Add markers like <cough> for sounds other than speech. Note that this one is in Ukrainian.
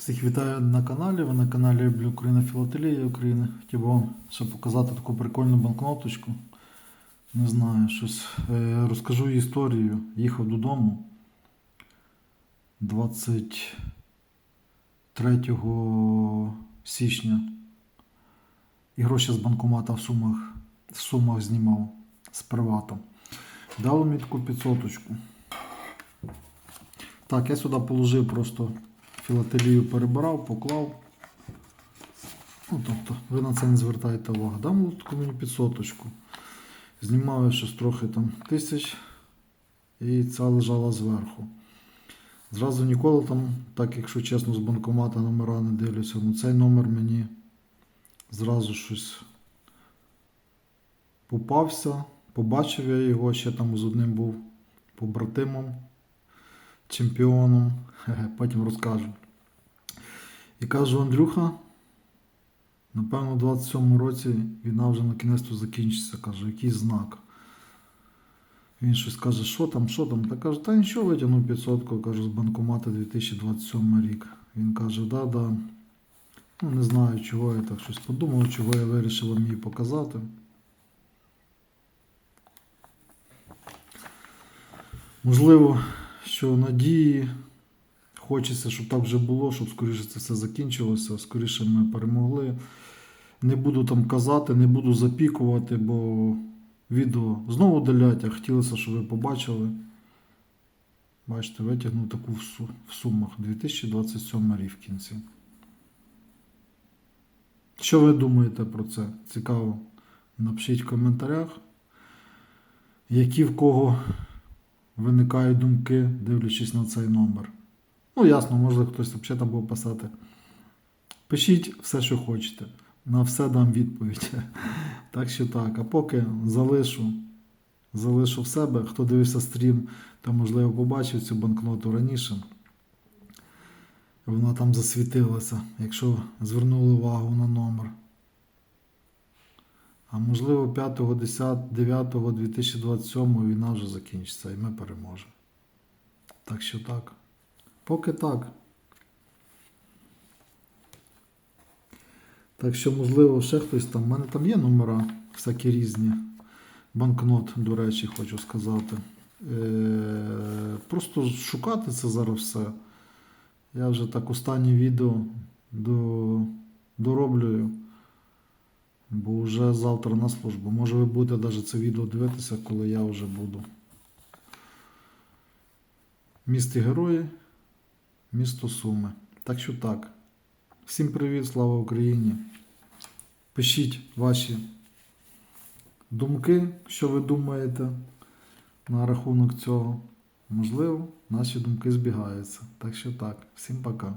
Всіх вітаю на каналі. Ви на каналі Люблю Україна Філателія України. Хотів вам ще показати таку прикольну банкноточку. Не знаю, щось. Е, розкажу історію. Їхав додому 23 січня. І гроші з банкомата в сумах, в сумах знімав з приватом. Дали мені таку підсоточку. Так, я сюди положив просто філателію перебирав, поклав. Ну, тобто, ви на це не звертаєте увагу. Дам таку мені підсоточку. Знімав я щось трохи там тисяч, і ця лежала зверху. Зразу ніколи там, так якщо чесно, з банкомата номера не дивлюся, ну цей номер мені зразу щось попався. Побачив я його, ще там з одним був побратимом, чемпіоном. <laughs> Потім розкажу. І кажу, Андрюха, напевно, у 27-му році війна вже на кінець закінчиться. Кажу, який знак. Він щось каже, що там, що там. Та кажу, та нічого витягнув 500, кажу, з банкомата 2027 рік. Він каже, да, да. Ну, не знаю, чого я так щось подумав, чого я вирішив вам її показати. Можливо, що надії хочеться, щоб так вже було, щоб скоріше це все закінчилося, скоріше ми перемогли. Не буду там казати, не буду запікувати, бо відео знову делять, а хотілося, щоб ви побачили. Бачите, витягнув таку в сумах 2027 рік в кінці. Що ви думаєте про це? Цікаво. Напишіть в коментарях, які в кого виникають думки, дивлячись на цей номер. Ну, ясно, може хтось взагалі там буде писати. Пишіть все, що хочете. На все дам відповідь. <laughs> Так що так. А поки залишу, залишу в себе. Хто дивився стрім, то можливо побачив цю банкноту раніше. Вона там засвітилася, якщо звернули увагу на номер. А можливо 5, 10, 9, 2027 війна вже закінчиться і ми переможемо. Так що так. Поки так. Так що, можливо, ще хтось там. У мене там є номера, всякі різні. Банкнот, до речі, хочу сказати. Е, просто шукати це зараз все. Я вже так останнє відео до, дороблюю. Бо вже завтра на службу. Може ви будете навіть це відео дивитися, коли я вже буду. Місті Герої, місто Суми. Так що так. Всім привіт, слава Україні. Пишіть ваші думки, що ви думаєте на рахунок цього. Можливо, наші думки збігаються. Так що так. Всім пока.